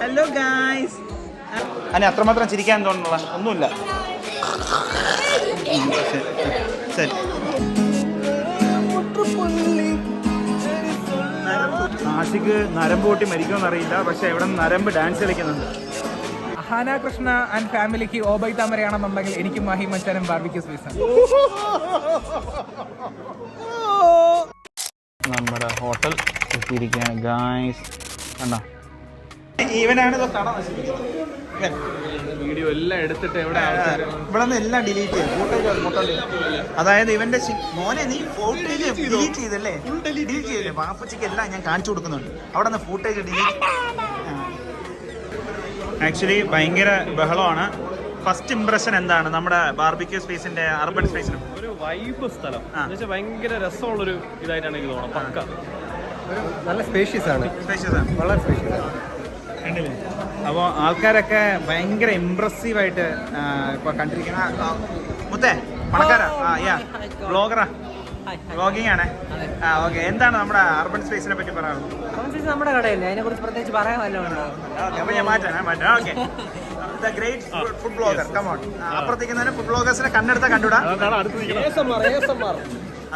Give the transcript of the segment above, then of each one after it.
Hello guys അല്ലെ അത്രമാത്രം ചിരിക്കാൻ തോന്നുന്നുള്ള ഒന്നുമില്ല. ശരി. ആഷിക്ക് നരമ്പ് പൊട്ടി മരിക്കുമെന്നറിയില്ല. പക്ഷെ ഇവിടെ നരമ്പ് ഡാൻസ് കളിക്കുന്നുണ്ട്. ഹാന കൃഷ്ണ ആൻഡ് ഫാമിലിക്ക് ഓബൈ താമരയാണെന്നുണ്ടെങ്കിൽ എനിക്ക് മഹി മച്ചാനും ബാർബിക്യൂ സ്പേസ് നമ്മുടെ ഹോട്ടൽ എത്തിയിരിക്കുകയാണ് ഗായ്സ് കണ്ടോ? കട വീഡിയോ എല്ലാം എടുത്തിട്ട് എവിടെ ഇവിടെ നിന്ന് എല്ലാം ഡിലീറ്റ് ചെയ്തു. മൊത്തം അതായത് ഇവന്റെ മോനെ നീ ഫോട്ടേജ് ഡിലീറ്റ് ചെയ്തല്ലേ? ഡിലീറ്റ് ചെയ്തില്ലേ? പാപ്പച്ചിക്ക് എല്ലാം ഞാൻ കാണിച്ചു കൊടുക്കുന്നുണ്ട്. അവിടെ നിന്ന് ഫൂട്ടേജ് ഡിലീറ്റ് ആക്ച്വലി ഭയങ്കര ബഹളമാണ്. ഫസ്റ്റ് ഇംപ്രഷൻ എന്താണ്? നമ്മുടെ ബാർബിക്യൂ സ്പേസിന്റെ അർബൻ സ്പേസിനും ഒരു വൈബ് സ്ഥലം. ഭയങ്കര രസമുള്ളൊരു ഇതായിട്ടാണ് എനിക്ക് തോന്നുന്നത്. പക്ക. നല്ല സ്പേഷ്യസ് ആണ്. സ്പേഷ്യസ് ആണ്. വളരെ സ്പേഷ്യസ് ആണ്. അപ്പോൾ ആൾക്കാരൊക്കെ ഭയങ്കര ഇമ്പ്രസീവ് ആയിട്ട് ഇപ്പൊ കണ്ടിരിക്കണ മുത്തേ പണക്കാരാ? ആ യാ ബ്ലോഗറാ ബ്ലോഗിങ് ആണേ. ആ ഓക്കെ എന്താണ് നമ്മുടെ അർബൻ സ്പേസിനെ പറ്റി പറയാനുള്ളത് നമ്മുടെ കടയല്ലേ? അതിനെ കുറിച്ച് പ്രത്യേകിച്ച് പറയാൻ വല്ല അപ്പൊ ഞാൻ മാറ്റാൻ മാറ്റാം okay the great food blogger come on അപ്പുറത്തേക്ക് തന്നെ ഫുഡ് ബ്ലോഗേഴ്സിനെ കണ്ണെടുത്ത കണ്ടുവിടാം.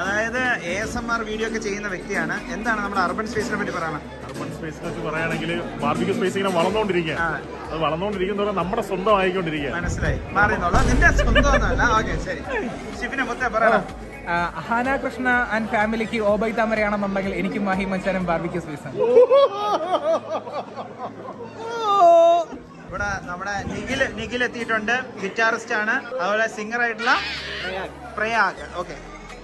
അതായത് A S M R video ഒക്കെ ചെയ്യുന്ന വ്യക്തിയാണ്. എന്താണ് നമ്മുടെ അർബൻ സ്പേസിനെ പറ്റി പറയാനുള്ളത് അർബൻ സ്പേസിനെ കുറിച്ച് പറയുകയാണെങ്കിൽ ബാർബിക്യൂ സ്പേസ് ഇങ്ങനെ വളർന്നുകൊണ്ടിരിക്കുകയാണ് അത് വളർന്നുകൊണ്ടിരിക്കുന്നതോടെ നമ്മുടെ സ്വന്തം ആയിക്കൊണ്ടിരിക്കുക മനസ്സിലായി നിന്റെ ഓക്കെ ശരി. ഷിഫിനെ മുത്തേ പറയണം ഹാന കൃഷ്ണ ആൻഡ് ഫാമിലിക്ക് ഓബൈ താമരയാണെന്നുണ്ടെങ്കിൽ എനിക്ക് മാഹി മച്ചാനും ബാർബിക്യൂ സ്പേസ് ആണ്. ഇവിടെ നമ്മുടെ നിഖിൽ നിഖിൽ എത്തിയിട്ടുണ്ട്. ഗിറ്റാറിസ്റ്റ് ആണ്. അതുപോലെ സിംഗർ ആയിട്ടുള്ള പ്രയാഗ്. ഓക്കെ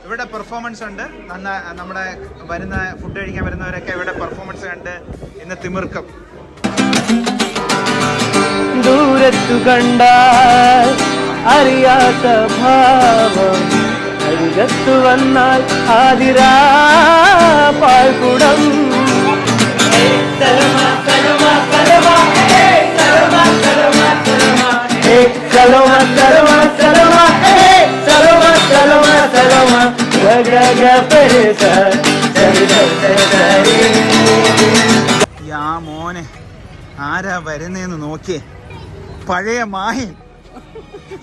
ഇവിടെ പെർഫോമൻസ് ഉണ്ട് നന്ന നമ്മുടെ വരുന്ന ഫുഡ് കഴിക്കാൻ വരുന്നവരൊക്കെ ഇവിടെ പെർഫോമൻസ് കണ്ട് ഇന്ന് തിമിർക്കം ദൂരത്തു കണ്ടാൽ അറിയാത്ത ഭാവം അരികത്തു വന്നാൽ ആതിരാ പാൽക്കുടം സലോമ സലോമ സലോമ യാ മോനെ ആരാ വരുന്നേന്ന് നോക്കിയേ. പഴയ മാഹി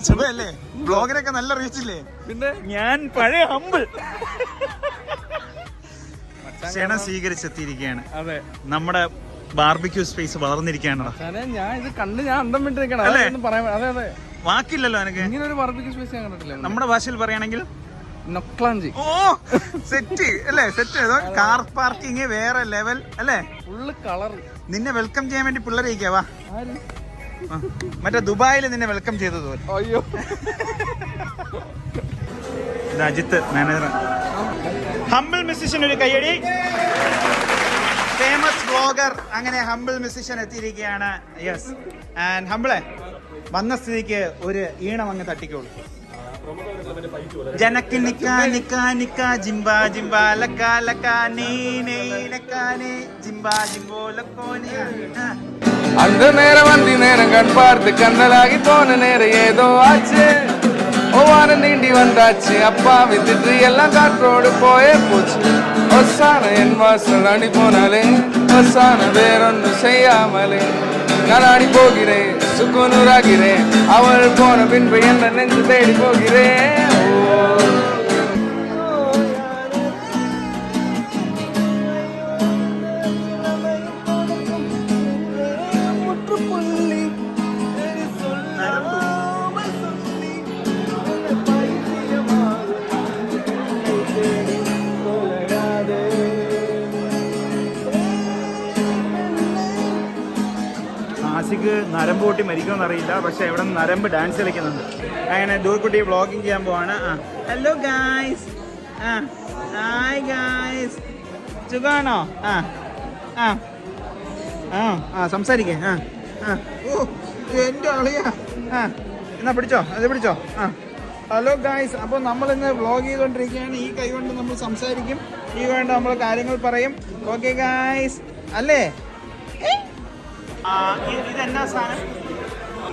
സുഖല്ലേ ബ്ലോഗിനൊക്കെ നല്ല റീച്ചില്ലേ പിന്നെ ഞാൻ പഴയ ഹമ്പിൾ ക്ഷണം സ്വീകരിച്ചെത്തിയിരിക്കുകയാണ്. അതെ. നമ്മുടെ ബാർബിക്യൂ സ്പേസ് വളർന്നിരിക്കുകയാണ് ഞാൻ ഇത് കണ്ട് ഞാൻ അന്തം വിട്ട് നിൽക്കണം അല്ലേ? അതൊന്നും പറയാൻ അതെ അതെ. വാക്കില്ലല്ലോ എനിക്ക് ഇങ്ങനെ ഒരു ബാർബിക്യൂ സ്പേസ് ഞാൻ കണ്ടിട്ടില്ല. നമ്മുടെ ഭാഷയിൽ പറയുകയാണെങ്കിൽ നൊക്ലാഞ്ചി. ഓ സെറ്റ് അല്ലേ? സെറ്റ്. കാർ പാർക്കിംഗ് വേറെ ലെവൽ അല്ലേ? Full colour. നിന്നെ വെൽക്കം ചെയ്യാൻ വേണ്ടി പിള്ളേരെ വാ. ആര്? മറ്റേ ദുബായിൽ നിന്നെ വെൽക്കം ചെയ്തതുപോലെ. അയ്യോ. ഇത് അജിത്ത് മാനേജർ ഹംബിൾ മിസിഷൻ ഒരു കയ്യടി. ഫേമസ് ബ്ലോഗർ അങ്ങനെ ഹംബിൾ മിസിഷൻ എത്തിയിരിക്കുകയാണ്. യെസ് ആൻഡ് ഹംബിളെ വന്ന സ്ഥിതിക്ക് ഒരു ഈണം അങ്ങ് തട്ടിക്കോളൂ. ജനക്ക് നിക്കാ നിക്കാ നിക്കാ ജിംബാ ജിംബാ ലക്കാ ലക്കാ നീ നീ ലക്കാ നീ ജിംബാ ജിംബോ ലക്കോ നീ ആ. அந்த நேரம் வந்தி நேரம் கண் பார்த்து கண்ணலாகி போன நேரம் ஏதோ ஆச்சு ஒவ்வாறு நீண்டி வந்தாச்சு அப்பா வித்துட்டு எல்லாம் காற்றோடு போயே போச்சு ஒசான என் வாசல் அடி போனாலே ஒசான வேறொன்னு செய்யாமலே நான் ஆடி போகிறேன் சுக்குநூறாகிறேன் அவள் போன பின்பு என்ன நெஞ்சு தேடி போகிறேன். ആഷിക്ക് നരമ്പ് പൊട്ടി മരിക്കുമെന്ന് അറിയില്ല പക്ഷെ ഇവിടെ നരമ്പ് ഡാൻസ് കളിക്കുന്നുണ്ട്. അങ്ങനെ ദൂർക്കുട്ടി വ്ളോഗിങ് ചെയ്യാൻ പോവാണ്. ആ. ഹലോ ഗായ്സ് ആ. ഹായ് ഗായ്സ് സുഖാണോ? ആ. ആ. ആ. ആ സംസാരിക്കേ. ആ. ആ. ഓ എന്റെ അളിയാ. ആ. എന്നാ പിടിച്ചോ? അത് പിടിച്ചോ? ആ. ഹലോ ഗായ്സ് അപ്പോൾ നമ്മൾ ഇന്ന് വ്ളോഗ് ചെയ്തുകൊണ്ടിരിക്കുകയാണ്. ഈ കൈ കൊണ്ട് നമ്മൾ സംസാരിക്കും. ഈ കൊണ്ട് നമ്മൾ കാര്യങ്ങൾ പറയും. ഓക്കെ ഗായ്സ് അല്ലേ? ഇതെന്നാ സാധനം?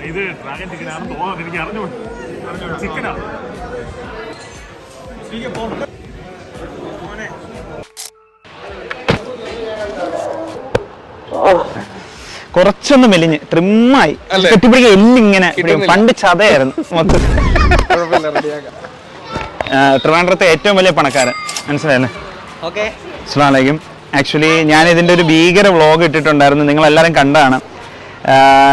ഇത് ഡ്രാഗൺ ചിക്കൻ ആണെന്ന് തോന്നുന്നു. എനിക്ക് അറിഞ്ഞു ചിക്കനാ കുറച്ചൊന്ന് മെലിഞ്ഞ് ട്രിമ്മായി? കെട്ടിപ്പിടിക്കുക എല്ലിങ്ങനെ പണ്ട് ചതയായിരുന്നു മൊത്തം ട്രിവാൻഡ്രത്തെ ഏറ്റവും വലിയ പണക്കാരൻ. മനസ്സിലായല്ലേ? ഓക്കെ. അസ്ലാമലൈക്കും ആക്ച്വലി ഞാൻ ഇതിന്റെ ഒരു ഭീകര വ്ളോഗ് ഇട്ടിട്ടുണ്ടായിരുന്നു. നിങ്ങൾ എല്ലാവരും കണ്ടാണ്.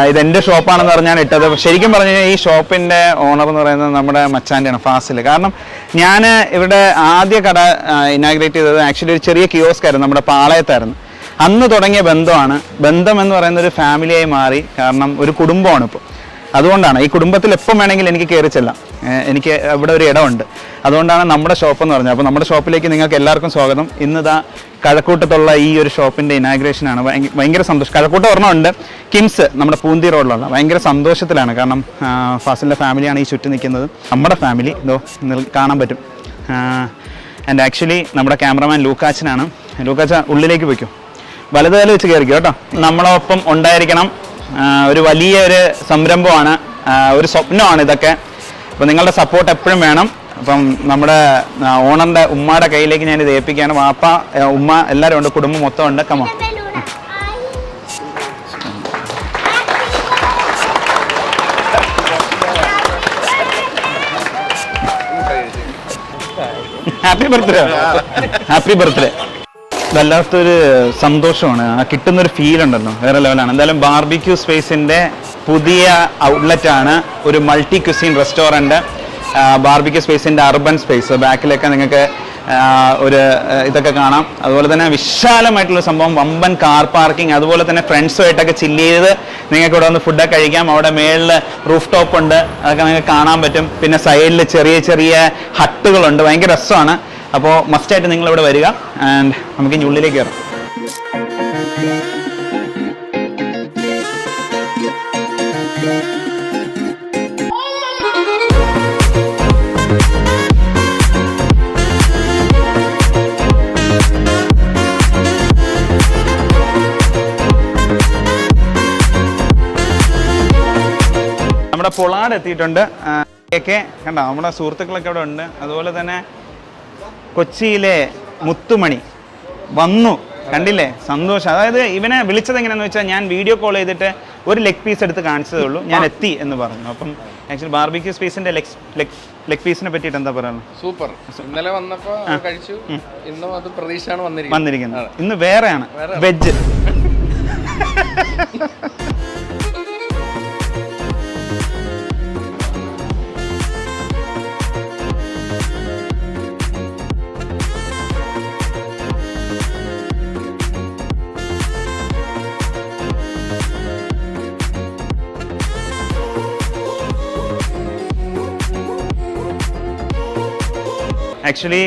ഇത് എന്റെ ഷോപ്പാണെന്ന് പറഞ്ഞാണ് ഇട്ടത്. ശരിക്കും പറഞ്ഞു കഴിഞ്ഞാൽ ഈ ഷോപ്പിന്റെ ഓണർ എന്ന് പറയുന്നത് നമ്മുടെ മച്ചാന്റെയാണ് ഫാസിൽ കാരണം ഞാൻ ഇവിടെ ആദ്യ കട ഇനാഗ്രേറ്റ് ചെയ്തത് ആക്ച്വലി ഒരു ചെറിയ കിയോസ്ക് ആയിരുന്നു നമ്മുടെ പാളയത്തായിരുന്നു. അന്ന് തുടങ്ങിയ ബന്ധമാണ്. ബന്ധം എന്ന് പറയുന്ന ഒരു ഫാമിലിയായി മാറി. കാരണം ഒരു കുടുംബമാണ് ഇപ്പോൾ അതുകൊണ്ടാണ് ഈ കുടുംബത്തിൽ എപ്പം വേണമെങ്കിലും എനിക്ക് കയറി ചെല്ലാം. എനിക്ക് ഇവിടെ ഒരു ഇടമുണ്ട്. അതുകൊണ്ടാണ് നമ്മുടെ ഷോപ്പ് എന്ന് പറഞ്ഞത്. അപ്പോൾ നമ്മുടെ ഷോപ്പിലേക്ക് നിങ്ങൾക്ക് എല്ലാവർക്കും സ്വാഗതം. ഇന്നതാ കഴക്കൂട്ടത്തുള്ള ഈ ഒരു ഷോപ്പിന്റെ ഇനാഗ്രേഷനാണ്. ഭയങ്ക- ഭയങ്കര സന്തോഷം. കഴക്കൂട്ടം ഒരെണ്ണമുണ്ട് കിംസ് നമ്മുടെ പൂന്തി റോഡിലുള്ള. ഭയങ്കര സന്തോഷത്തിലാണ്. കാരണം ഫാസിലിന്റെ ഫാമിലിയാണ് ഈ ചുറ്റി നിൽക്കുന്നത്. നമ്മുടെ ഫാമിലി ഇതോ കാണാൻ പറ്റും. ആൻഡ് ആക്ച്വലി നമ്മുടെ ക്യാമറമാൻ ലൂക്കാച്ചനാണ്. ലൂക്കാച്ച ഉള്ളിലേക്ക് വയ്ക്കും വലതുകാലം വെച്ച് കയറിക്കും കേട്ടോ. നമ്മളൊപ്പം ഉണ്ടായിരിക്കണം. ഒരു വലിയ ഒരു സംരംഭമാണ് ഒരു സ്വപ്നമാണ് ഇതൊക്കെ. അപ്പോൾ നിങ്ങളുടെ സപ്പോർട്ട് എപ്പോഴും വേണം. അപ്പം നമ്മുടെ ഓണറിന്റെ ഉമ്മയുടെ കയ്യിലേക്ക് ഞാൻ ഇത് ഏൽപ്പിക്കുകയാണ്. വാപ്പ ഉമ്മ എല്ലാവരും ഉണ്ട്. കുടുംബം മൊത്തം ഉണ്ട്. Come on happy birthday happy birthday വല്ലാത്തൊരു സന്തോഷമാണ്. ആ കിട്ടുന്നൊരു ഫീൽ ഉണ്ടല്ലോ. വേറെ ലെവലാണ് എന്തായാലും ബാർബിക്യൂ സ്പേസിന്റെ പുതിയ ഔട്ട്ലെറ്റ് ആണ് ഒരു മൾട്ടി ക്യുസീൻ റെസ്റ്റോറന്റ് ബാർബിക്യൂ സ്പേസിന്റെ അർബൻ സ്പേസ് ബാക്കിലൊക്കെ നിങ്ങൾക്ക് ഒരു ഇതൊക്കെ കാണാം. അതുപോലെ തന്നെ വിശാലമായിട്ടുള്ള സംഭവം വമ്പൻ കാർ പാർക്കിംഗ് അതുപോലെ തന്നെ ഫ്രണ്ട്സുമായിട്ടൊക്കെ ചില്ല് ചെയ്ത് നിങ്ങൾക്ക് ഇവിടെ വന്ന് ഫുഡൊക്കെ കഴിക്കാം. അവിടെ മേളിൽ റൂഫ് ടോപ്പ് ഉണ്ട്. അതൊക്കെ നിങ്ങൾക്ക് കാണാൻ പറ്റും. പിന്നെ സൈഡിൽ ചെറിയ ചെറിയ ഹട്ടുകളുണ്ട് ഭയങ്കര രസമാണ്. അപ്പോൾ മസ്റ്റായിട്ട് നിങ്ങൾ ഇവിടെ വരിക. ആൻഡ് നമുക്ക് ഇനി ഉള്ളിലേക്ക് കയറാം നമ്മുടെ പൊളാട് എത്തിയിട്ടുണ്ട്. ഒക്കെ കണ്ടോ? നമ്മുടെ സുഹൃത്തുക്കളൊക്കെ ഇവിടെ ഉണ്ട്. അതുപോലെ തന്നെ കൊച്ചിയിലെ മുത്തുമണി. വന്നു. കണ്ടില്ലേ? സന്തോഷം. അതായത് ഇവനെ വിളിച്ചത് എങ്ങനെയാന്ന് വെച്ചാൽ ഞാൻ വീഡിയോ കോൾ ചെയ്തിട്ട് ഒരു ലെഗ് പീസ് എടുത്ത് കാണിച്ചതേ ഉള്ളൂ. ഞാൻ എത്തി എന്ന് പറഞ്ഞു. അപ്പം ആക്ച്വലി ബാർബിക്യൂ സ്പേസിന്റെ ലെഗ് ലെഗ് ലെഗ് പീസിനെ പറ്റിയിട്ട് എന്താ പറയുന്നത് സൂപ്പർ. ഇന്നലെ വന്നപ്പോ കഴിച്ചു. ഇന്നും അത് പ്രതീക്ഷയാണ് വന്നിരിക്കുന്നത്. വന്നിരിക്കുന്നത്. ഇന്ന് വേറെയാണ്. വെജ് ആക്ച്വലി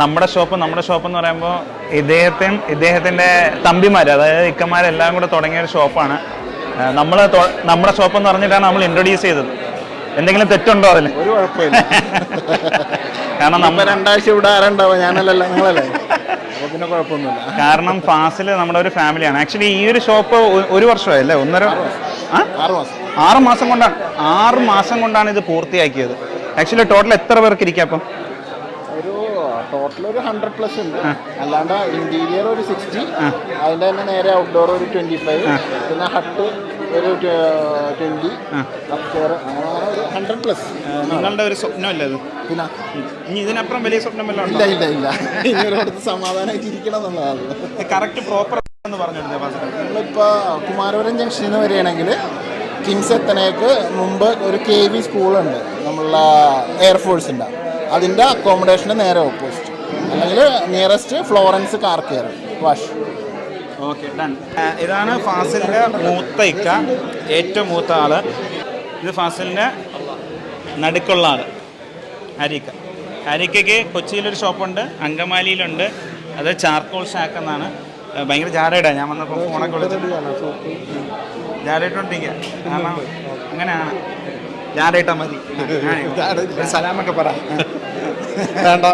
നമ്മുടെ ഷോപ്പ് നമ്മുടെ ഷോപ്പ് എന്ന് പറയുമ്പോൾ ഇദ്ദേഹത്തെ ഇദ്ദേഹത്തിന്റെ തമ്പിമാർ അതായത് ഇക്കന്മാരെല്ലാം കൂടെ തുടങ്ങിയ ഒരു ഷോപ്പാണ് നമ്മൾ നമ്മുടെ ഷോപ്പ് എന്ന് പറഞ്ഞിട്ടാണ് നമ്മൾ ഇൻട്രൊഡ്യൂസ് ചെയ്തത്. എന്തെങ്കിലും തെറ്റുണ്ടോ അതിൽ ഒരു കുഴപ്പമില്ല. കാരണം നമ്മൾ രണ്ടാഴ്ച ഇവിടെ ആരുണ്ടാവുക ഞാനല്ലല്ലോ നിങ്ങളല്ലേ? അപ്പൊ പിന്നെ കുഴപ്പമൊന്നുമില്ല. കാരണം ഫാസിൽ നമ്മുടെ ഒരു ഫാമിലിയാണ് ആക്ച്വലി ഈ ഒരു ഷോപ്പ് ഒരു വർഷമായി അല്ലേ ഒന്നര ആറ് മാസം. കൊണ്ടാണ്. ആറ് മാസം കൊണ്ടാണ് ഇത് പൂർത്തിയാക്കിയത്. ആക്ച്വലി ടോട്ടൽ എത്ര പേർക്ക് ഇരിക്കാം അപ്പം ടോട്ടൽ ഒരു ഹൺഡ്രഡ് പ്ലസ് ഉണ്ട്. അല്ലാണ്ട് ഇന്റീരിയർ ഒരു സിക്സ്റ്റി അതിന്റെ തന്നെ നേരെ ഔട്ട്ഡോർ ഒരു ട്വന്റി ഫൈവ് പിന്നെ ഹട്ട് ഒരു ട്വന്റി അപ്സ്റ്റെയർ അങ്ങനെ ഒരു ഹൺഡ്രഡ് പ്ലസ് നിങ്ങളുടെ ഒരു സ്വപ്നമല്ലേ അത്? പിന്നെ? ഇനി ഇതിനപ്പുറം വലിയ സ്വപ്നം വല്ല ഇല്ല ഇല്ല ഇല്ല. ഇനി സമാധാനമായിട്ടിരിക്കണം സമാധാനമായിട്ട് ഇരിക്കണം എന്നുള്ളതാണ്. കറക്റ്റ് പ്രോപ്പർ എന്ന് പറഞ്ഞിട്ടുണ്ട് നമ്മളിപ്പോൾ കുമാരപുരം ജംഗ്ഷനിൽ നിന്ന് വരികയാണെങ്കിൽ കിംസ് എത്തനേക്ക് മുമ്പ് ഒരു കെ വി സ്കൂളുണ്ട്. നമ്മളുടെ എയർഫോഴ്സിന്റെ അതിന്റെ അക്കോമഡേഷന് നേരെ ഓപ്പോസിറ്റ് അല്ലെങ്കിൽ nearest Florence car care wash. Okay done ഇതാണ് ഫാസിലിന്റെ മൂത്ത ഇക്ക. ഏറ്റവും മൂത്ത ആൾ. ഇത് ഫാസിലിന്റെ നടുക്കുള്ള ആൾ. ഹരിക്ക. ഹരിക്കയ്ക്ക് കൊച്ചിയിലൊരു ഷോപ്പുണ്ട് അങ്കമാലിയിലുണ്ട്. അത് ചാർക്കോൾ ഷാക്ക് എന്നാണ്. ഭയങ്കര ജാടയിടാ ഞാൻ വന്നപ്പോൾ ഫോണൊക്കെ വിളിച്ചിട്ട്. ജാടയിട്ടോണ്ടിരിക്കുക അങ്ങനെയാണ്. ജാടയിട്ടാ മതി. സലാമൊക്കെ പറ. വേണ്ട.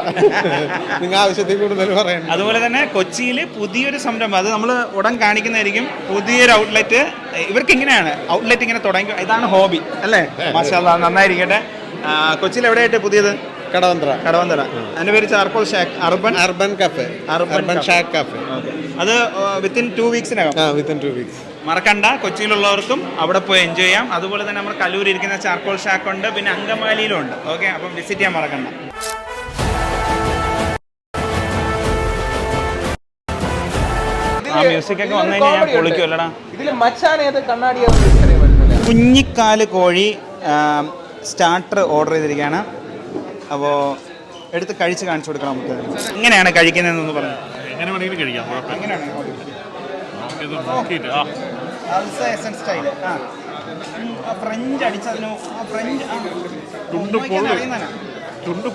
നിങ്ങൾ ആവശ്യത്തിൽ കൂടുതൽ പറയണ്ട. അതുപോലെ തന്നെ കൊച്ചിയിൽ പുതിയൊരു സംരംഭം അത് നമ്മൾ ഉടൻ കാണിക്കുന്നതായിരിക്കും. പുതിയൊരു ഔട്ട്ലെറ്റ് ഇവർക്ക് ഇങ്ങനെയാണ്. ഔട്ട്ലെറ്റ് ഇങ്ങനെ തുടങ്ങി ഇതാണ് ഹോബി അല്ലേ? മാഷാ നന്നായിരിക്കട്ടെ. കൊച്ചിയിൽ എവിടെയായിട്ട് പുതിയത്? കടവന്തറ കടവന്തറ അതിന്റെ പേര് charcoal shack urban? Urban cafe urban shack cafe അത് വിത്തിൻ ടു വീക്സിനകം വിത്തിൻ ടു വീക്സ് മറക്കണ്ട. കൊച്ചിയിലുള്ളവർക്കും അവിടെ പോയി എൻജോയ് ചെയ്യാം. അതുപോലെ തന്നെ നമ്മൾ കല്ലൂർ ഇരിക്കുന്ന ചാർക്കോൾ ഷാക്ക് ഉണ്ട് പിന്നെ അങ്കമാലിയിലും ഉണ്ട്. ഓക്കെ അപ്പം വിസിറ്റ് ചെയ്യാൻ മറക്കണ്ട. ആ മ്യൂസിക് ഒക്കെ വന്നു കഴിഞ്ഞാൽ ഞാൻ പൊളിക്കുമല്ലടാ കുഞ്ഞിക്കാൽ കോഴി സ്റ്റാർട്ടർ ഓർഡർ ചെയ്തിരിക്കുകയാണ്. അപ്പോൾ എടുത്ത് കഴിച്ച് കാണിച്ചു കൊടുക്കണം നമുക്ക്. എങ്ങനെയാണ് കഴിക്കുന്നതെന്ന് പറഞ്ഞു എങ്ങനെ വേണമെങ്കിലും കഴിക്കാം കുഴപ്പമില്ല. എങ്ങനെയാണ്? നമുക്കിത് നോക്കിയിട്ട്. ആ. സ്റ്റൈൽ ആ. ആ ഫ്രഞ്ച് അടിച്ചതിനു ആ ഫ്രഞ്ച് ആ, ചുണ്ട് നോക്കിയാൽ പൊള്ളു. അറിയുന്നതാ. ചുണ്ട്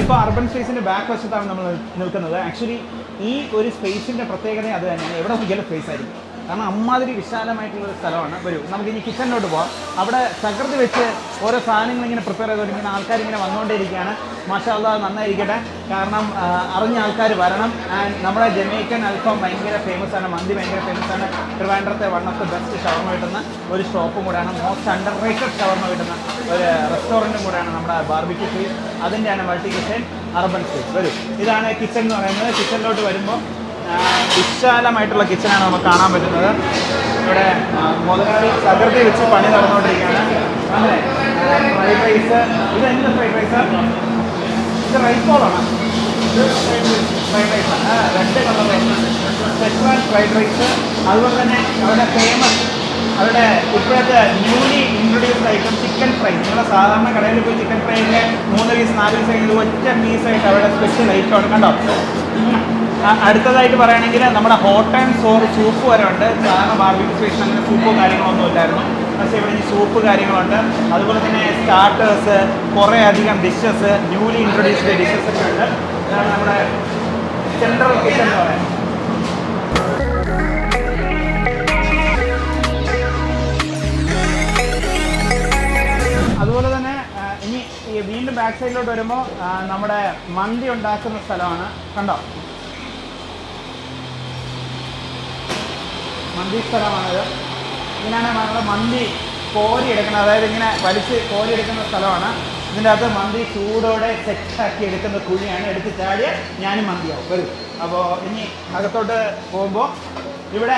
ഇപ്പോൾ അർബൻ സ്പേസിന്റെ ബാക്ക് വശത്താണ് നമ്മൾ നിൽക്കുന്നത്. ആക്ച്വലി ഈ ഒരു സ്പേസിന്റെ പ്രത്യേകത അത് തന്നെയാണ്. എവിടെ നോക്കിയാലും സ്പേസ് ആയിരിക്കും. കാരണം അമ്മാതിരി വിശാലമായിട്ടുള്ള ഒരു സ്ഥലമാണ്. വരൂ നമുക്ക് ഇനി കിച്ചണിലോട്ട് പോവാം. അവിടെ തകർത്ത് വെച്ച് ഓരോ സാധനങ്ങൾ ഇങ്ങനെ പ്രിപ്പയർ ചെയ്തുകൊണ്ടിരിക്കുന്ന ആൾക്കാർ ഇങ്ങനെ വന്നുകൊണ്ടേയിരിക്കുകയാണ്. മാഷാല്ല നന്നായിരിക്കട്ടെ. കാരണം അറിഞ്ഞ ആൾക്കാർ വരണം. ആൻഡ് നമ്മുടെ ജമൈക്കൻ അൽഫാം ഭയങ്കര ഫേമസ് ആണ്. മന്തി ഭയങ്കര ഫേമസ് ആണ്. ട്രിവാൻഡ്രത്തെ വൺ ഓഫ് ദ ബെസ്റ്റ് ഷവർമ കിട്ടുന്ന ഒരു ഷോപ്പും കൂടെയാണ്. മോസ്റ്റ് അണ്ടർ റേറ്റഡ് ഷവർമ കിട്ടുന്ന ഒരു റെസ്റ്റോറന്റും കൂടെയാണ് നമ്മുടെ ബാർബിക്യൂ ഫീസ് അതിന്റെയാണ് മൾട്ടി കിച്ചൺ അർബൻ സ്പേസ് വരും ഇതാണ് കിച്ചൺ എന്ന് പറയുന്നത്. കിച്ചണിലോട്ട് വരുമ്പോൾ വിശാലമായിട്ടുള്ള കിച്ചണാണ് നമുക്ക് കാണാൻ പറ്റുന്നത്. ഇവിടെ മുതലാളി തകർത്തി വെച്ച് പണി നടന്നുകൊണ്ടിരിക്കുകയാണ്. Fried rice. ഇത് റൈസ്? റൈസ് രണ്ട് അതുപോലെ തന്നെ അവിടെ ഫേമസ് അവരുടെ ഇപ്പോഴത്തെ newly introduce item chicken fry നിങ്ങളുടെ സാധാരണ കടയിൽ പോയി ചിക്കൻ ഫ്രൈന്റെ മൂന്ന് പീസ് നാല് പീസ് ഒറ്റ പീസായിട്ട് അവിടെ സ്പെഷ്യൽ ഐറ്റം കണ്ടോ? അടുത്തതായിട്ട് പറയുകയാണെങ്കിൽ നമ്മുടെ ഹോട്ട് ആൻഡ് സോർ സൂപ്പ് വരെ ഉണ്ട് സാധാരണ ബാർബിക്യൂ സ്പേഷൻ അങ്ങനെ സൂപ്പോ കാര്യങ്ങളൊന്നും ഇല്ലായിരുന്നു. പക്ഷേ ഇവിടെ സൂപ്പ് കാര്യങ്ങളുണ്ട്. അതുപോലെ തന്നെ സ്റ്റാർട്ടേഴ്സ് കുറേ അധികം ഡിഷസ് ന്യൂലി ഇൻട്രൊഡ്യൂസ്ഡ് ഡിഷസ് ഒക്കെ ഉണ്ട്. നമ്മുടെ സെൻട്രൽ കിച്ചൺ എന്ന് പറയുന്നത്. അതുപോലെ തന്നെ ഇനി വീണ്ടും ബാക്ക് സൈഡിലോട്ട് വരുമ്പോൾ നമ്മുടെ മന്തി ഉണ്ടാക്കുന്ന സ്ഥലമാണ്. കണ്ടോ? മന്തി സ്ഥലമാണിത് ഇതിനാണ് നമ്മൾ മന്തി കോരി എടുക്കുന്നത്. അതായത് ഇങ്ങനെ വലിച്ച് കോരി എടുക്കുന്ന സ്ഥലമാണ്. ഇതിന്റെ അകത്ത് മന്തി ചൂടോടെ സെറ്റാക്കി എടുക്കുന്ന കുഴിയാണ്. എടുത്ത് ചാടിയ ഞാനും മന്തിയാവും. വരും. അപ്പോൾ ഇനി അകത്തോട്ട് പോകുമ്പോൾ ഇവിടെ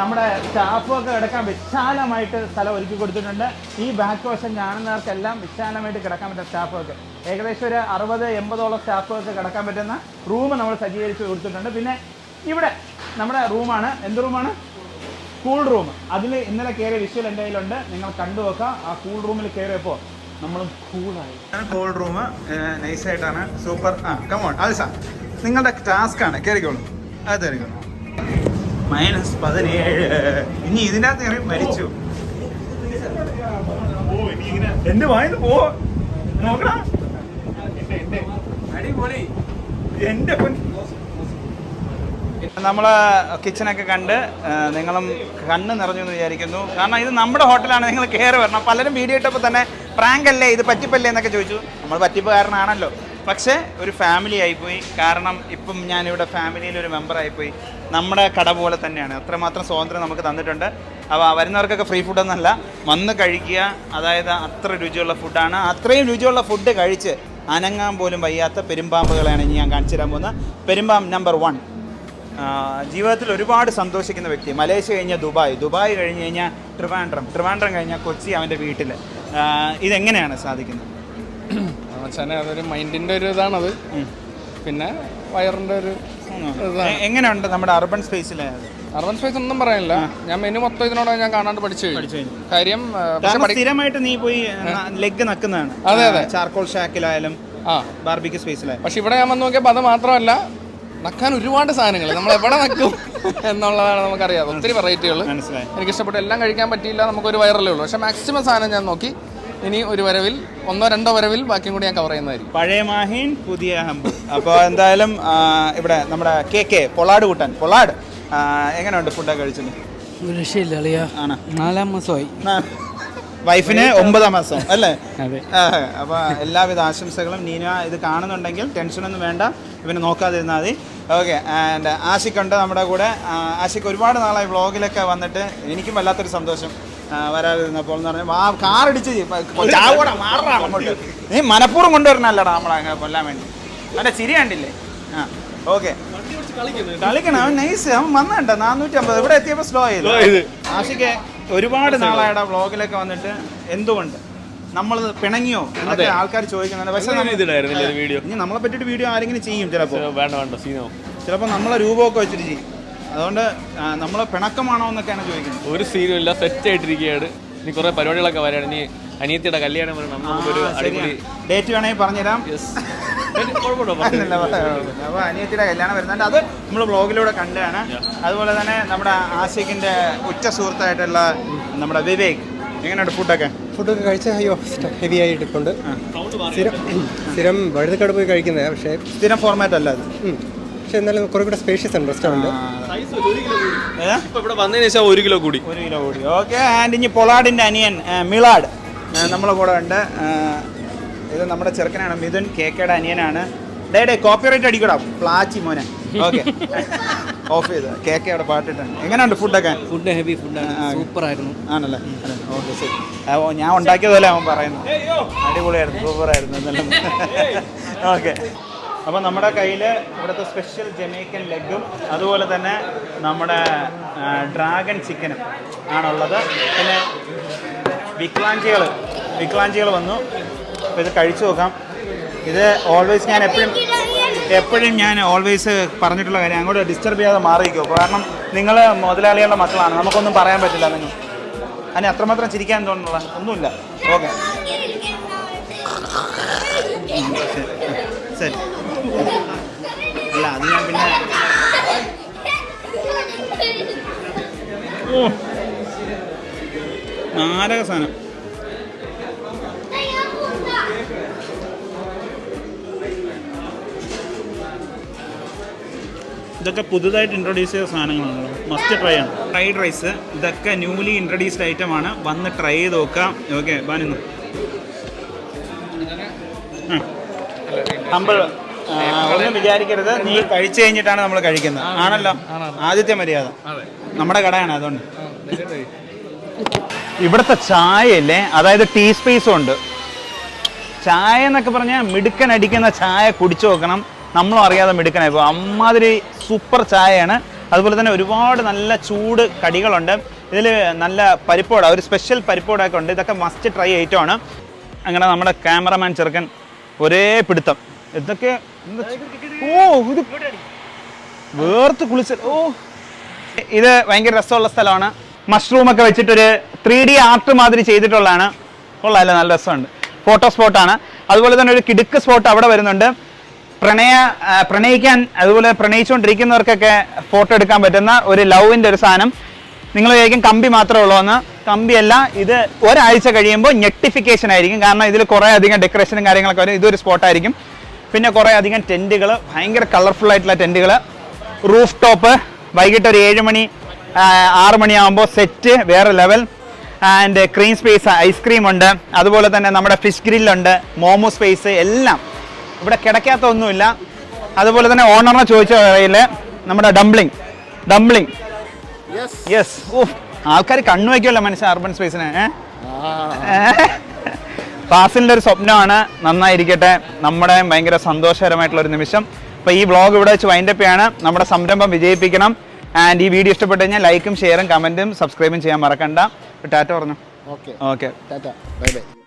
നമ്മുടെ സ്റ്റാഫൊക്കെ കിടക്കാൻ വിശാലമായിട്ട് സ്ഥലം ഒരുക്കി കൊടുത്തിട്ടുണ്ട്. ഈ ബാക്ക് വശം കാണുന്നവർക്കെല്ലാം വിശാലമായിട്ട് കിടക്കാൻ പറ്റുന്ന സ്റ്റാഫൊക്കെ ഏകദേശം ഒരു അറുപത് എൺപതോളം സ്റ്റാഫൊക്കെ കിടക്കാൻ പറ്റുന്ന റൂം നമ്മൾ സജ്ജീകരിച്ച് കൊടുത്തിട്ടുണ്ട്. പിന്നെ ഇവിടെ നമ്മുടെ റൂമാണ്. എന്ത് റൂമാണ്? കൂൾ റൂം അതിൽ ഇന്നലെ കയറിയ വിഷ്വൽ എന്റെ കയ്യിലുണ്ട്. നിങ്ങൾ കണ്ടു നോക്കാം. ആ കൂൾ റൂമിൽ കയറിയപ്പോൾ നമ്മൾ കൂളായി കൂൾ റൂം നൈസായിട്ടാണ് സൂപ്പർ ആ കമോൺ അത് സാർ നിങ്ങളുടെ ടാസ്ക് ആണ്. കയറിക്കോളൂ അത് കയറിക്കോളൂ മൈനസ് പതിനേഴ്. ഇനി ഇതിനകത്ത് കയറി മരിച്ചു. എന്റെ വായന്ന് പോ. നോക്കണ അടിപൊളി. എന്റെ നമ്മൾ കിച്ചണൊക്കെ കണ്ട് നിങ്ങളും കണ്ണ് നിറഞ്ഞു എന്ന് വിചാരിക്കുന്നു. കാരണം ഇത് നമ്മുടെ ഹോട്ടലാണ് നിങ്ങൾ കയറി വരണം. പലരും വീഡിയോ ഇട്ടപ്പോൾ തന്നെ പ്രാങ്ക് അല്ലേ ഇത് പറ്റിപ്പല്ലേ എന്നൊക്കെ ചോദിച്ചു. നമ്മൾ പറ്റിപ്പുകാരനാണല്ലോ. പക്ഷേ ഒരു ഫാമിലി ആയിപ്പോയി. കാരണം ഇപ്പം ഞാനിവിടെ ഫാമിലിയിൽ ഒരു മെമ്പർ ആയിപ്പോയി. നമ്മുടെ കട പോലെ തന്നെയാണ്. അത്രമാത്രം സ്വാതന്ത്ര്യം നമുക്ക് തന്നിട്ടുണ്ട്. അപ്പോൾ വരുന്നവർക്കൊക്കെ ഫ്രീ ഫുഡൊന്നല്ല വന്ന് കഴിക്കുക. അതായത് അത്ര രുചിയുള്ള ഫുഡാണ് അത്രയും രുചിയുള്ള ഫുഡ് കഴിച്ച് അനങ്ങാൻ പോലും വയ്യാത്ത പെരുമ്പാമ്പുകളെയാണ് ഇനി ഞാൻ കാണിച്ചു തരാൻ പോകുന്നത്. പെരുമ്പാമ്പ് നമ്പർ വൺ ജീവിതത്തിൽ ഒരുപാട് സന്തോഷിക്കുന്ന വ്യക്തി. മലേഷ്യ കഴിഞ്ഞാൽ ദുബായ്. ദുബായ് കഴിഞ്ഞ് കഴിഞ്ഞാൽ ട്രിവാൻഡ്രം. ട്രിവാൻഡ്രം കഴിഞ്ഞാൽ കൊച്ചി അവന്റെ വീട്ടിൽ ഇതെങ്ങനെയാണ് സാധിക്കുന്നത്? മച്ചാനെ അതൊരു മൈൻഡിന്റെ ഒരു ഇതാണത്. പിന്നെ വയറിന്റെ ഒരു എങ്ങനെയുണ്ട് നമ്മുടെ അർബൻ സ്പേസിലെ അർബൻ സ്പേസ് ഒന്നും പറയാനില്ല. ഞാൻ മെനു മൊത്തം ഇതിനോട് ഞാൻ കാണാണ്ട് പഠിച്ചു. കാര്യം സ്ഥിരമായിട്ട് നീ പോയി ലെഗ് നക്കുന്നതാണ്. അതെ, അതെ. ചാർക്കോൾ ഷാക്കിലായാലും ആ. ബാർബിക്ക് സ്പേസിലായാലും. പക്ഷെ ഇവിടെ ഞാൻ വന്ന് നോക്കിയപ്പോൾ അത് മാത്രമല്ല നക്കാൻ ഒരുപാട് സാധനങ്ങൾ നമ്മൾ എവിടെ നക്കും എന്നുള്ളതാണ് നമുക്കറിയാം. ഒത്തിരി വെറൈറ്റികൾ എനിക്ക് ഇഷ്ടപ്പെട്ട എല്ലാം കഴിക്കാൻ പറ്റിയില്ല നമുക്കൊരു വയറല്ലേ ഉള്ളൂ. പക്ഷെ മാക്സിമം സാധനം ഞാൻ നോക്കി. ഇനി ഒരു വരവിൽ ഒന്നോ രണ്ടോ വരവിൽ ബാക്കിയും കൂടി ഞാൻ കവർ ചെയ്യുന്നതായിരിക്കും. പഴയ മാഹിൻ പുതിയ ഹംബ് അപ്പോൾ എന്തായാലും ഇവിടെ നമ്മുടെ കെ കെ പൊളാട് കൂട്ടാൻ. പൊളാട് എങ്ങനെയുണ്ട് ഫുഡൊക്കെ കഴിച്ചത്? രക്ഷയില്ല അളിയ. ആണ്? നാലാം മാസമായി. വൈഫിന് ഒമ്പതാം മാസം അല്ലേ? അതെ. ആ, അപ്പൊ എല്ലാവിധ ആശംസകളും നീന ഇത് കാണുന്നുണ്ടെങ്കിൽ ടെൻഷനൊന്നും വേണ്ട ഇവനെ നോക്കാതിരുന്നാൽ മതി. ഓക്കെ ആൻഡ് ആഷിക് ഉണ്ട് നമ്മുടെ കൂടെ. ആ, ആഷിക് ഒരുപാട് നാളായി വ്ളോഗിലൊക്കെ വന്നിട്ട് എനിക്കും വല്ലാത്തൊരു സന്തോഷം ആ, വരാതിരുന്നപ്പോൾ എന്ന് പറഞ്ഞാൽ കാർ കാറടിച്ച് ചാവോടാ അങ്ങോട്ട്. നീ മനഃപൂർവം കൊണ്ടുവരണല്ലടാ നമ്മളെ കൊല്ലാൻ വേണ്ടി. അവന്റെ ചിരി കണ്ടില്ലേ? ആ ഓക്കെ. കളിക്കണം. അവൻ നൈസ് അവൻ വന്നണ്ട നാനൂറ്റി അമ്പത് ഇവിടെ എത്തിയപ്പോ സ്ലോ ചെയ്തു ആഷിക്ക് ഒരുപാട് നാളായിട്ട് വ്ളോഗിലൊക്കെ വന്നിട്ട് എന്തുകൊണ്ട്? നമ്മൾ പിണങ്ങിയോ? എന്നൊക്കെ ആൾക്കാർ ചോദിക്കുന്നുണ്ട്. പക്ഷെ വീഡിയോ ഇനി നമ്മളെ പറ്റിയിട്ട് വീഡിയോ ആരെങ്കിലും ചെയ്യും ചിലപ്പോ. വേണ്ട വേണ്ട. സീനോ ചിലപ്പോൾ നമ്മളെ രൂപമൊക്കെ വെച്ചിട്ട് ചെയ്യും. അതുകൊണ്ട് നമ്മളെ പിണക്കമാണോ എന്നൊക്കെയാണ് ചോദിക്കുന്നത്. ഒരു സീനും ഇല്ല. സെറ്റ് ആയിട്ടിരിക്കുകയാണ്. ഇനി കുറേ പരിപാടികളൊക്കെ വരാണ്. ഇനി അനിയത്തിയുടെ കല്യാണം വരണം. നമുക്കൊരു അടിപൊളി ഡേറ്റ് വേണമെങ്കിൽ പറഞ്ഞുതരാം. അപ്പോൾ അനിയത്തിയുടെ കല്യാണം വരുന്നുണ്ട്. അത് നമ്മൾ ബ്ലോഗിലൂടെ കണ്ടാണ് അതുപോലെ തന്നെ നമ്മുടെ ആസിഖിന്റെ ഉച്ച സുഹൃത്തായിട്ടുള്ള നമ്മുടെ വിവേക്. എങ്ങനെയുണ്ട് ഫുഡൊക്കെ ഫുഡൊക്കെ കഴിച്ച അയ്യോ ഹെവി ആയിട്ടുണ്ട് സ്ഥിരം സ്ഥിരം വഴുതക്കാട് പോയി കഴിക്കുന്നത് പക്ഷേ സ്ഥിരം ഫോർമാറ്റ് അല്ല അത്. പക്ഷെ എന്നാലും കുറേ കൂടെ സ്പേഷ്യസ് ഉണ്ട് റെസ്റ്റോറന്റ് ഏ? ഇപ്പൊ ഇവിടെ വന്നതിന് ശേഷം ഒരു കിലോ കൂടി. ഒരു കിലോ കൂടി. ഓക്കെ ആൻഡ് ഇനി പൊളാഡിന്റെ അനിയൻ മിളാഡ്. നമ്മളെ കൂടെ ഉണ്ട്. ഇത് നമ്മുടെ ചെറുക്കനാണ് മിഥുൻ കേക്കയുടെ അനിയനാണ്. ഡേ ഡേ കോപ്പിറൈറ്റ് അടിക്കടാ പ്ലാച്ചി മോനെ. ഓക്കെ. ഓഫ് ചെയ്ത്. അവിടെ പാട്ടിട്ടുണ്ട്. എങ്ങനെയുണ്ട് ഫുഡൊക്കെ ഫുഡ് ഹെവി ഫുഡ് ആ. സൂപ്പർ ആയിരുന്നു ആണല്ലേ? ഓക്കെ ശരി. ഞാൻ ഉണ്ടാക്കിയതല്ലേ അവൻ പറയുന്നു അടിപൊളിയായിരുന്നു സൂപ്പറായിരുന്നു. എന്നെല്ലാം ഓക്കെ. അപ്പോൾ നമ്മുടെ കയ്യിൽ ഇവിടുത്തെ സ്പെഷ്യൽ ജമൈക്കൻ ലെഗും അതുപോലെ തന്നെ നമ്മുടെ ഡ്രാഗൺ ചിക്കനും ആണുള്ളത്. പിന്നെ വിക്ലാഞ്ചികൾ വിക്ലാഞ്ചികൾ വന്നു. അപ്പോൾ ഇത് കഴിച്ചു നോക്കാം. ഇത് ഓൾവേസ് ഞാൻ എപ്പോഴും എപ്പോഴും ഞാൻ ഓൾവേസ് പറഞ്ഞിട്ടുള്ള കാര്യം. അങ്ങോട്ട് ഡിസ്റ്റർബ് ചെയ്യാതെ മാറിയിരിക്കും കാരണം നിങ്ങൾ മുതലാളികളുടെ മക്കളാണ്. നമുക്കൊന്നും പറയാൻ പറ്റില്ല നിങ്ങൾ അതിന് അത്രമാത്രം ചിരിക്കാൻ തോന്നുന്നുള്ള ഒന്നുമില്ല. ഓക്കെ. ശരി. അല്ല അത് ഞാൻ പിന്നെ ഓ നാരക സാധനം. ഇതൊക്കെ പുതുതായിട്ട് ഇൻട്രൊഡ്യൂസ് ചെയ്ത സാധനങ്ങളാണല്ലോ മസ്റ്റ് ട്രൈ ആണ്. ഫ്രൈഡ് റൈസ് ഇതൊക്കെ ന്യൂലി ഇൻട്രൊഡ്യൂസ്ഡ് ഐറ്റം ആണ്. വന്ന് ട്രൈ ചെയ്ത് നോക്കാം. ഓക്കെ ബാനിന്ന് നമ്മൾ ഒന്നും വിചാരിക്കരുത്. നീ കഴിച്ചു കഴിഞ്ഞിട്ടാണ് നമ്മൾ കഴിക്കുന്നത്. ആണല്ലോ? ആദ്യത്തെ മര്യാദ. നമ്മുടെ കടയാണ് അതുകൊണ്ട്. ഇവിടുത്തെ ചായയില്ലേ? അതായത് ടീ സ്പേസും ഉണ്ട്. ചായ എന്നൊക്കെ പറഞ്ഞാൽ മിടുക്കൻ അടിക്കുന്ന ചായ കുടിച്ചു നോക്കണം. നമ്മളും അറിയാതെ മിടുക്കനായി പോകും. അമ്മാതിരി സൂപ്പർ ചായയാണ്. അതുപോലെ തന്നെ ഒരുപാട് നല്ല ചൂട് കടികളുണ്ട്. ഇതിൽ നല്ല പരിപ്പോട ഒരു സ്പെഷ്യൽ പരിപ്പോടൊക്കെ ഉണ്ട്. ഇതൊക്കെ മസ്റ്റ് ട്രൈ ഐറ്റമാണ്. അങ്ങനെ നമ്മുടെ ക്യാമറമാൻ ചെറുക്കൻ ഒരേ പിടുത്തം. ഇതൊക്കെ ഓ ഇത് വേർത്ത് കുളിച്ച ഓ. ഇത് ഭയങ്കര രസമുള്ള സ്ഥലമാണ്. മഷ്റൂമൊക്കെ വെച്ചിട്ടൊരു ത്രീ ഡി ആർട്ട് മാതിരി ചെയ്തിട്ടുള്ളതാണ്. കൊള്ളാമല്ലേ നല്ല രസമുണ്ട്. ഫോട്ടോ സ്പോട്ടാണ് അതുപോലെ തന്നെ ഒരു കിടുക്ക് സ്പോട്ട് അവിടെ വരുന്നുണ്ട്. പ്രണയ പ്രണയിക്കാൻ അതുപോലെ പ്രണയിച്ചുകൊണ്ടിരിക്കുന്നവർക്കൊക്കെ ഫോട്ടോ എടുക്കാൻ പറ്റുന്ന ഒരു ലവിന്റെ ഒരു സാധനം. നിങ്ങൾ വിചാരിക്കും കമ്പി മാത്രമേ ഉള്ളൂ എന്ന്. കമ്പിയല്ല ഇത് ഒരാഴ്ച കഴിയുമ്പോൾ ഞെട്ടിഫിക്കേഷൻ ആയിരിക്കും. കാരണം ഇതിൽ കുറേ അധികം ഡെക്കറേഷനും കാര്യങ്ങളൊക്കെ വരും. ഇതൊരു സ്പോട്ടായിരിക്കും പിന്നെ കുറേ അധികം ടെന്റുകൾ ഭയങ്കര കളർഫുൾ ആയിട്ടുള്ള ടെന്റുകൾ റൂഫ് ടോപ്പ് വൈകിട്ട് ഒരു ഏഴ് മണി ആറ് മണിയാകുമ്പോൾ സെറ്റ് വേറെ level and cream space ice cream ഉണ്ട്. അതുപോലെ തന്നെ നമ്മുടെ ഫിഷ് ഗ്രില്ലുണ്ട് മോമോ സ്പേസ് എല്ലാം. ഇവിടെ കിടക്കാത്ത ഒന്നുമില്ല. അതുപോലെ തന്നെ ഓണറിനെ ചോദിച്ച കടയിൽ നമ്മുടെ ഡംപ്ലിംഗ് ഡംപ്ലിംഗ് യെസ് ഓ ആൾക്കാർ കണ്ണു വയ്ക്കുമല്ലോ മനുഷ്യ അർബൻ സ്പേസിന് ഫാസിലിന്റെ ഒരു സ്വപ്നമാണ്. നന്നായിരിക്കട്ടെ. നമ്മുടെ ഭയങ്കര സന്തോഷകരമായിട്ടുള്ള ഒരു നിമിഷം. അപ്പോൾ ഈ വ്ളോഗ് ഇവിടെ വെച്ച് വൈൻഡപ്പ് ചെയ്യാണ്. നമ്മുടെ സംരംഭം വിജയിപ്പിക്കണം. ആൻഡ് ഈ വീഡിയോ ഇഷ്ടപ്പെട്ട് കഴിഞ്ഞാൽ ലൈക്കും ഷെയറും കമന്റും സബ്സ്ക്രൈബും ചെയ്യാൻ മറക്കണ്ട. ടാറ്റ പറഞ്ഞു. Okay. Okay. Tata. Bye bye.